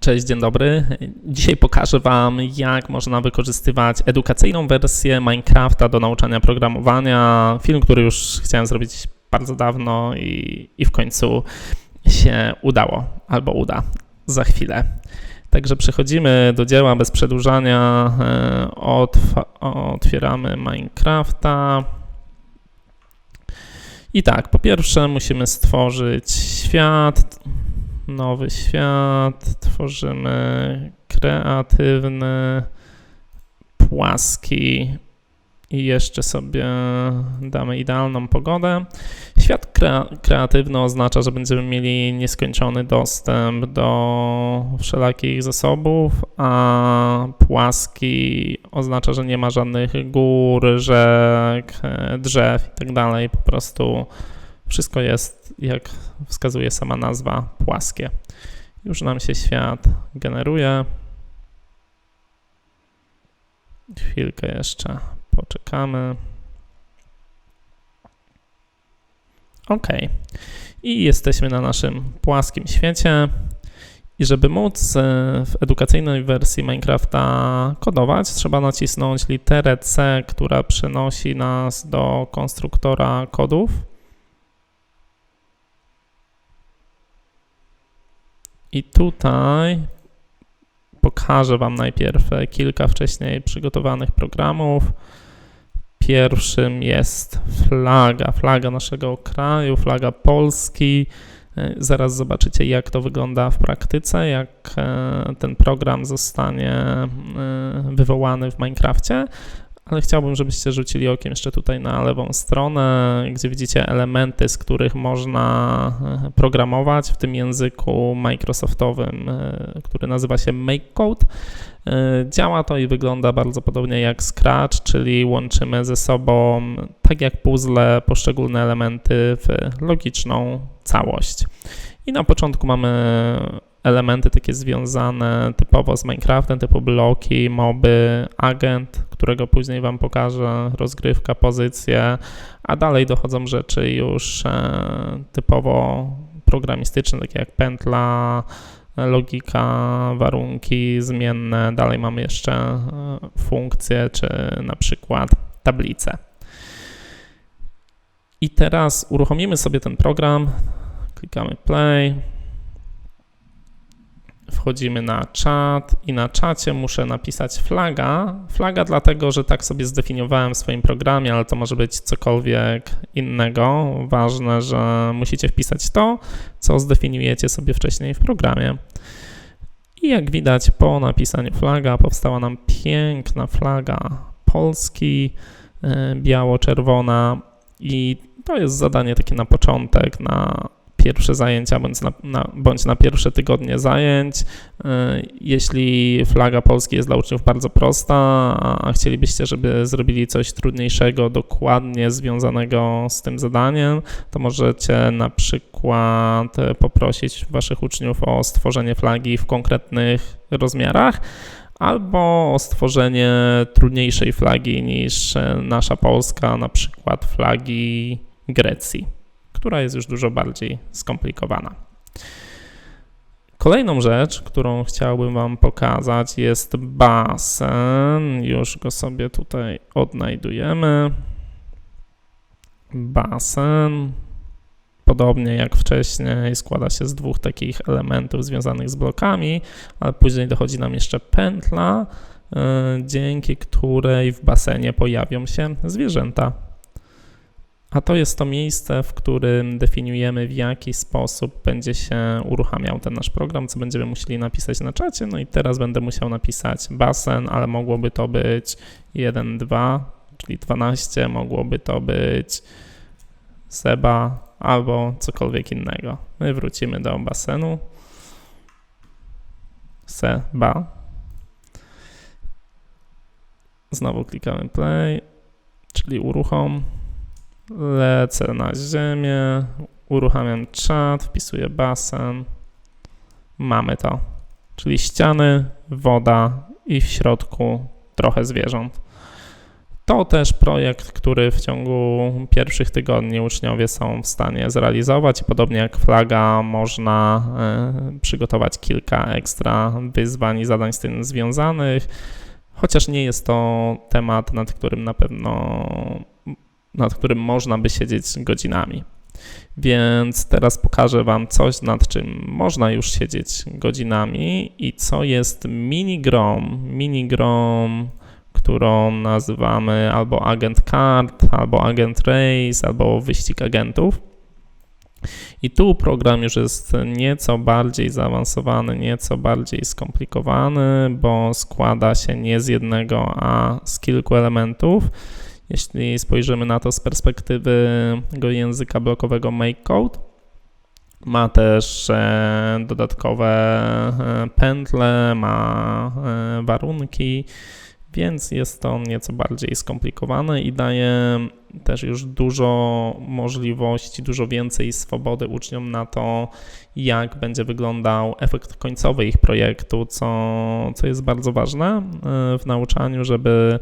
Cześć, dzień dobry. Dzisiaj pokażę Wam, jak można wykorzystywać edukacyjną wersję Minecrafta do nauczania programowania. Film, który już chciałem zrobić bardzo dawno i, i w końcu się udało, albo uda za chwilę. Także przechodzimy do dzieła bez przedłużania. E, otw- otwieramy Minecrafta. I tak, po pierwsze musimy stworzyć świat, nowy świat, tworzymy kreatywny, płaski i jeszcze sobie damy idealną pogodę. Świat krea- kreatywny oznacza, że będziemy mieli nieskończony dostęp do wszelakich zasobów, a płaski oznacza, że nie ma żadnych gór, rzek, drzew itd. Po prostu wszystko jest, jak wskazuje sama nazwa, płaskie. Już nam się świat generuje. Chwilkę jeszcze poczekamy. OK. I jesteśmy na naszym płaskim świecie. I żeby móc e, w edukacyjnej wersji Minecrafta kodować, trzeba nacisnąć literę C, która przenosi nas do konstruktora kodów. I tutaj pokażę Wam najpierw kilka wcześniej przygotowanych programów. Pierwszym jest flaga, flaga naszego kraju, flaga Polski. Zaraz zobaczycie, jak to wygląda w praktyce, jak e, ten program zostanie e, wywołany w Minecrafcie ale chciałbym, żebyście rzucili okiem jeszcze tutaj na lewą stronę, gdzie widzicie elementy, z których można e, programować w tym języku Microsoftowym, e, który nazywa się MakeCode. E, działa to i wygląda bardzo podobnie jak Scratch, czyli łączymy ze sobą, tak jak puzzle, poszczególne elementy w logiczną całość. I na początku mamy elementy takie związane typowo z Minecraftem, typu bloki, moby, agent, którego później Wam pokażę, rozgrywka, pozycje, a dalej dochodzą rzeczy już e, typowo programistyczne, takie jak pętla, logika, warunki zmienne. Dalej mamy jeszcze e, funkcje, czy na przykład tablice. I teraz uruchomimy sobie ten program, klikamy play wchodzimy na czat i na czacie muszę napisać flaga. Flaga dlatego, że tak sobie zdefiniowałem w swoim programie, ale to może być cokolwiek innego. Ważne, że musicie wpisać to, co zdefiniujecie sobie wcześniej w programie. I jak widać po napisaniu flaga powstała nam piękna flaga Polski, e, biało-czerwona i to jest zadanie takie na początek, na pierwsze zajęcia bądź na, na, bądź na pierwsze tygodnie zajęć. Y, jeśli flaga Polski jest dla uczniów bardzo prosta, a chcielibyście, żeby zrobili coś trudniejszego, dokładnie związanego z tym zadaniem, to możecie na przykład poprosić Waszych uczniów o stworzenie flagi w konkretnych rozmiarach albo o stworzenie trudniejszej flagi niż nasza Polska, na przykład flagi Grecji która jest już dużo bardziej skomplikowana. Kolejną rzecz, którą chciałbym Wam pokazać, jest basen. Już go sobie tutaj odnajdujemy. Basen, podobnie jak wcześniej, składa się z dwóch takich elementów związanych z blokami, ale później dochodzi nam jeszcze pętla, e, dzięki której w basenie pojawią się zwierzęta. A to jest to miejsce, w którym definiujemy, w jaki sposób będzie się uruchamiał ten nasz program, co będziemy musieli napisać na czacie. No i teraz będę musiał napisać basen, ale mogłoby to być 1, 2, czyli 12, mogłoby to być seba albo cokolwiek innego. My wrócimy do basenu. Seba. Znowu klikamy play, czyli uruchom. Lecę na ziemię, uruchamiam czat, wpisuję basen. Mamy to. Czyli ściany, woda i w środku trochę zwierząt. To też projekt, który w ciągu pierwszych tygodni uczniowie są w stanie zrealizować podobnie jak flaga można e, przygotować kilka ekstra wyzwań i zadań z tym związanych, chociaż nie jest to temat, nad którym na pewno nad którym można by siedzieć godzinami. Więc teraz pokażę Wam coś, nad czym można już siedzieć godzinami i co jest minigrom. Minigrom którą nazywamy albo agent kart, albo agent race, albo wyścig agentów. I tu program już jest nieco bardziej zaawansowany, nieco bardziej skomplikowany, bo składa się nie z jednego, a z kilku elementów. Jeśli spojrzymy na to z perspektywy języka blokowego MakeCode, ma też e, dodatkowe e, pętle, ma e, warunki, więc jest to nieco bardziej skomplikowane i daje też już dużo możliwości, dużo więcej swobody uczniom na to, jak będzie wyglądał efekt końcowy ich projektu, co, co jest bardzo ważne w nauczaniu, żeby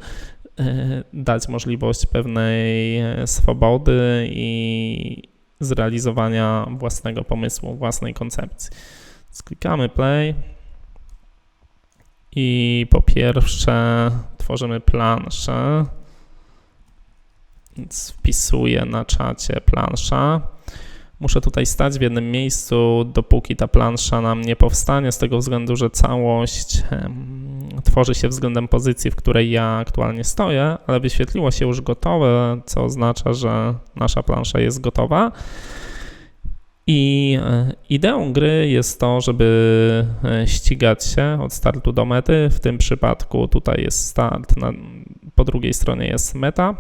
dać możliwość pewnej e, swobody i zrealizowania własnego pomysłu, własnej koncepcji. Sklikamy play. I po pierwsze tworzymy planszę, więc wpisuję na czacie plansza. Muszę tutaj stać w jednym miejscu, dopóki ta plansza nam nie powstanie, z tego względu, że całość tworzy się względem pozycji, w której ja aktualnie stoję, ale wyświetliło się już gotowe, co oznacza, że nasza plansza jest gotowa. I e, ideą gry jest to, żeby e, ścigać się od startu do mety. W tym przypadku tutaj jest start, na, po drugiej stronie jest meta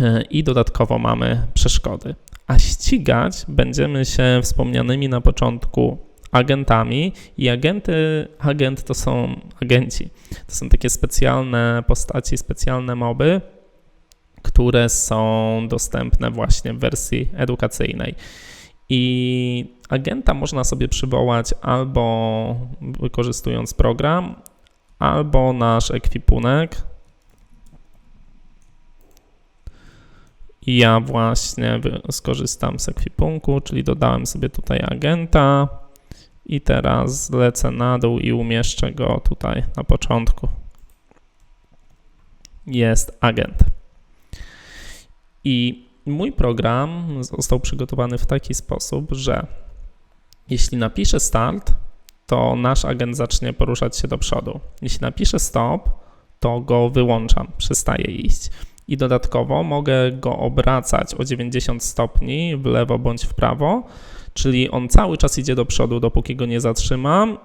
e, i dodatkowo mamy przeszkody. A ścigać będziemy się wspomnianymi na początku agentami i agenty, agent to są agenci. To są takie specjalne postaci, specjalne moby, które są dostępne właśnie w wersji edukacyjnej. I agenta można sobie przywołać albo wykorzystując program, albo nasz ekwipunek. I ja właśnie skorzystam z ekwipunku, czyli dodałem sobie tutaj agenta i teraz lecę na dół i umieszczę go tutaj na początku. Jest agent. I Mój program został przygotowany w taki sposób, że jeśli napiszę start, to nasz agent zacznie poruszać się do przodu. Jeśli napiszę stop, to go wyłączam, przestaje iść. I dodatkowo mogę go obracać o 90 stopni w lewo bądź w prawo, czyli on cały czas idzie do przodu, dopóki go nie zatrzymam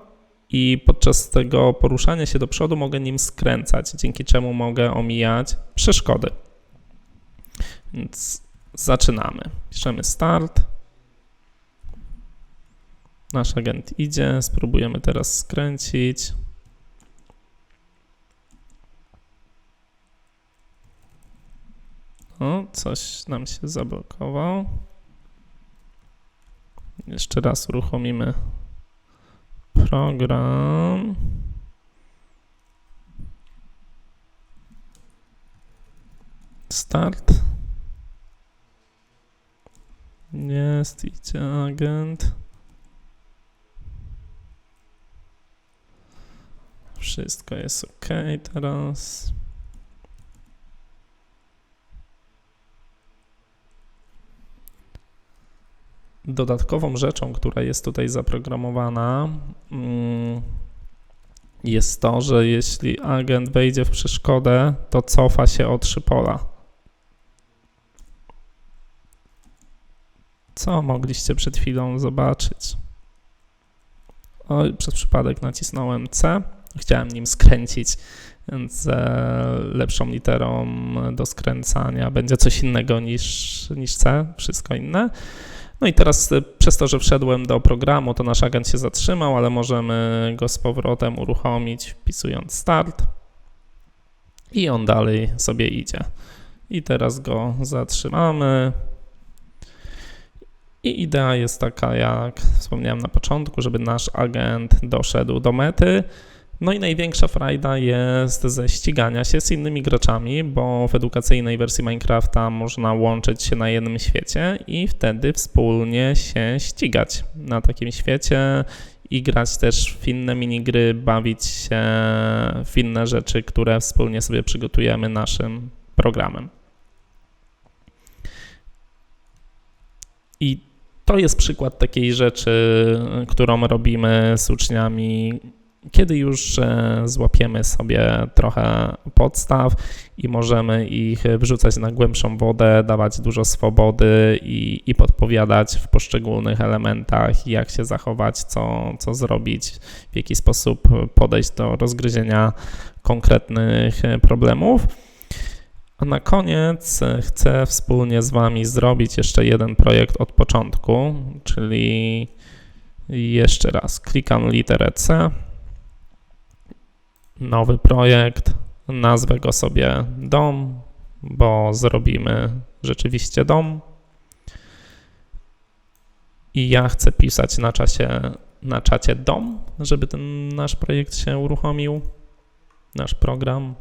i podczas tego poruszania się do przodu mogę nim skręcać, dzięki czemu mogę omijać przeszkody. Więc Zaczynamy. Piszemy start. Nasz agent idzie. Spróbujemy teraz skręcić. O, coś nam się zablokował. Jeszcze raz uruchomimy program. Start. Jest, idzie agent. Wszystko jest ok teraz. Dodatkową rzeczą, która jest tutaj zaprogramowana, mm, jest to, że jeśli agent wejdzie w przeszkodę, to cofa się o trzy pola. Co mogliście przed chwilą zobaczyć? O, przez przypadek nacisnąłem C. Chciałem nim skręcić, więc e, lepszą literą do skręcania będzie coś innego niż, niż C, wszystko inne. No i teraz e, przez to, że wszedłem do programu, to nasz agent się zatrzymał, ale możemy go z powrotem uruchomić wpisując start i on dalej sobie idzie. I teraz go zatrzymamy. I idea jest taka, jak wspomniałem na początku, żeby nasz agent doszedł do mety. No i największa frajda jest ze ścigania się z innymi graczami, bo w edukacyjnej wersji Minecrafta można łączyć się na jednym świecie i wtedy wspólnie się ścigać na takim świecie i grać też w inne minigry, bawić się w inne rzeczy, które wspólnie sobie przygotujemy naszym programem. I to jest przykład takiej rzeczy, którą robimy z uczniami, kiedy już e, złapiemy sobie trochę podstaw i możemy ich wrzucać na głębszą wodę, dawać dużo swobody i, i podpowiadać w poszczególnych elementach, jak się zachować, co, co zrobić, w jaki sposób podejść do rozgryzienia konkretnych problemów. A na koniec chcę wspólnie z Wami zrobić jeszcze jeden projekt od początku, czyli jeszcze raz klikam literę C, nowy projekt, nazwę go sobie dom, bo zrobimy rzeczywiście dom. I ja chcę pisać na czacie, na czacie dom, żeby ten nasz projekt się uruchomił, nasz program.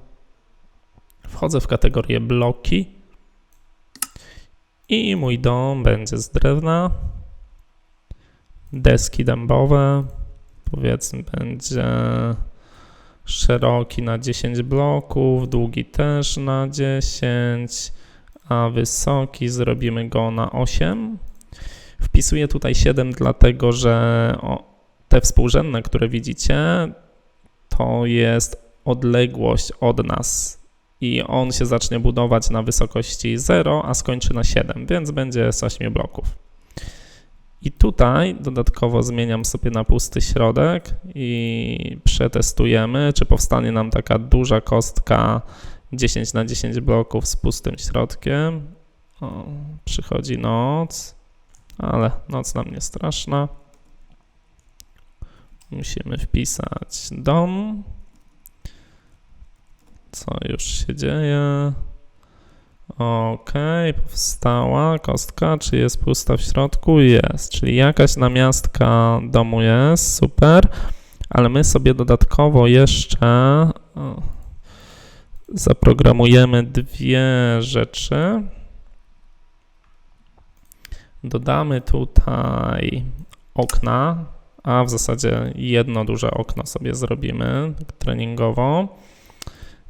Wchodzę w kategorię bloki i mój dom będzie z drewna. Deski dębowe, powiedzmy, będzie szeroki na 10 bloków, długi też na 10, a wysoki zrobimy go na 8. Wpisuję tutaj 7, dlatego że te współrzędne, które widzicie, to jest odległość od nas i on się zacznie budować na wysokości 0, a skończy na 7, więc będzie z 8 bloków. I tutaj dodatkowo zmieniam sobie na pusty środek i przetestujemy, czy powstanie nam taka duża kostka 10 na 10 bloków z pustym środkiem. O, przychodzi noc, ale noc nam nie straszna. Musimy wpisać dom co już się dzieje? Ok, powstała kostka. Czy jest pusta w środku? Jest, czyli jakaś namiastka domu jest, super. Ale my sobie dodatkowo jeszcze zaprogramujemy dwie rzeczy. Dodamy tutaj okna, a w zasadzie jedno duże okno sobie zrobimy treningowo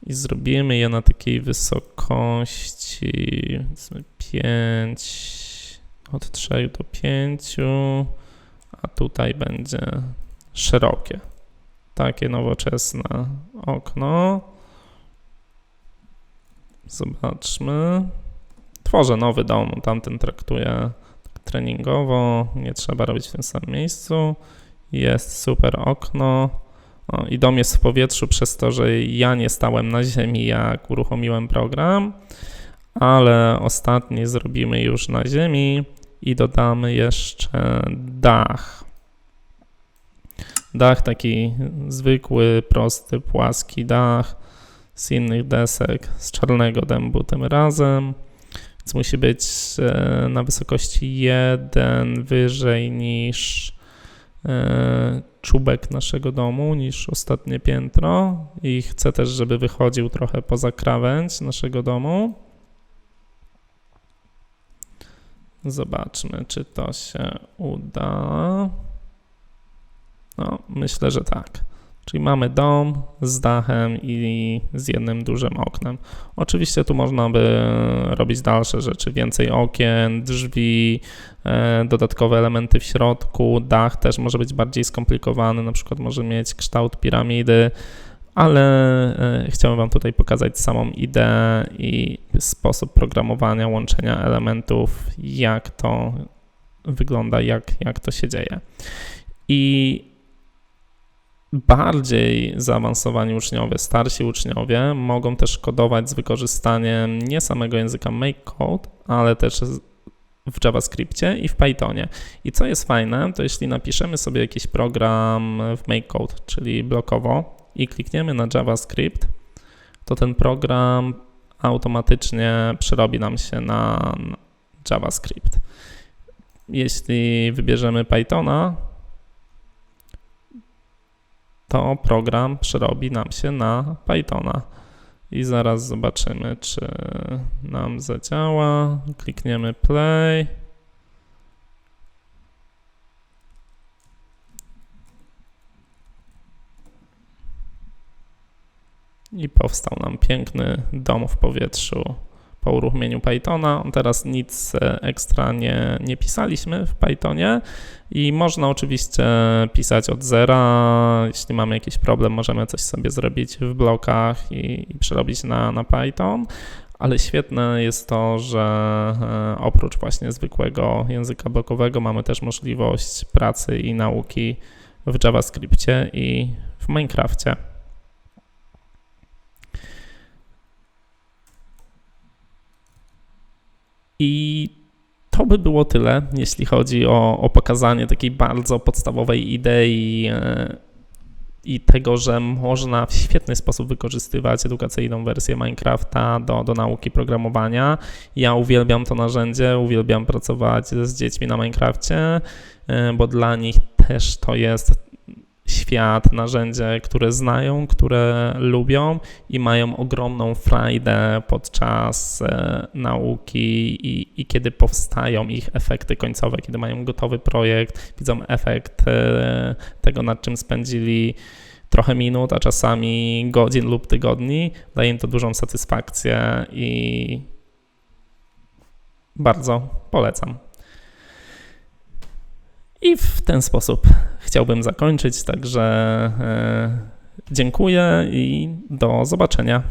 i zrobimy je na takiej wysokości 5, od 3 do 5, a tutaj będzie szerokie. Takie nowoczesne okno. Zobaczmy. Tworzę nowy dom, tamten traktuję treningowo, nie trzeba robić w tym samym miejscu. Jest super okno. O, I dom jest w powietrzu przez to, że ja nie stałem na ziemi, jak uruchomiłem program, ale ostatni zrobimy już na ziemi i dodamy jeszcze dach. Dach taki zwykły, prosty, płaski dach z innych desek, z czarnego dębu tym razem. Więc musi być e, na wysokości 1 wyżej niż e, czubek naszego domu niż ostatnie piętro i chcę też, żeby wychodził trochę poza krawędź naszego domu. Zobaczmy, czy to się uda. No, myślę, że tak. Czyli mamy dom z dachem i z jednym dużym oknem. Oczywiście tu można by robić dalsze rzeczy, więcej okien, drzwi, e, dodatkowe elementy w środku. Dach też może być bardziej skomplikowany, na przykład może mieć kształt piramidy, ale e, chciałem Wam tutaj pokazać samą ideę i sposób programowania, łączenia elementów, jak to wygląda, jak, jak to się dzieje. I bardziej zaawansowani uczniowie, starsi uczniowie mogą też kodować z wykorzystaniem nie samego języka MakeCode, ale też w JavaScriptie i w Pythonie. I co jest fajne, to jeśli napiszemy sobie jakiś program w MakeCode, czyli blokowo i klikniemy na JavaScript, to ten program automatycznie przerobi nam się na JavaScript. Jeśli wybierzemy Pythona, to program przerobi nam się na Pythona. I zaraz zobaczymy, czy nam zadziała. Klikniemy play. I powstał nam piękny dom w powietrzu po uruchomieniu Pythona. Teraz nic e, ekstra nie, nie pisaliśmy w Pythonie i można oczywiście pisać od zera. Jeśli mamy jakiś problem, możemy coś sobie zrobić w blokach i, i przerobić na, na Python. Ale świetne jest to, że e, oprócz właśnie zwykłego języka blokowego mamy też możliwość pracy i nauki w JavaScriptie i w Minecrafcie. I to by było tyle, jeśli chodzi o, o pokazanie takiej bardzo podstawowej idei e, i tego, że można w świetny sposób wykorzystywać edukacyjną wersję Minecrafta do, do nauki programowania. Ja uwielbiam to narzędzie, uwielbiam pracować z dziećmi na Minecrafcie, e, bo dla nich też to jest świat, narzędzie, które znają, które lubią i mają ogromną frajdę podczas e, nauki i, i, kiedy powstają ich efekty końcowe, kiedy mają gotowy projekt, widzą efekt e, tego, nad czym spędzili trochę minut, a czasami godzin lub tygodni, daje im to dużą satysfakcję i bardzo polecam. I w ten sposób chciałbym zakończyć, także e, dziękuję i do zobaczenia.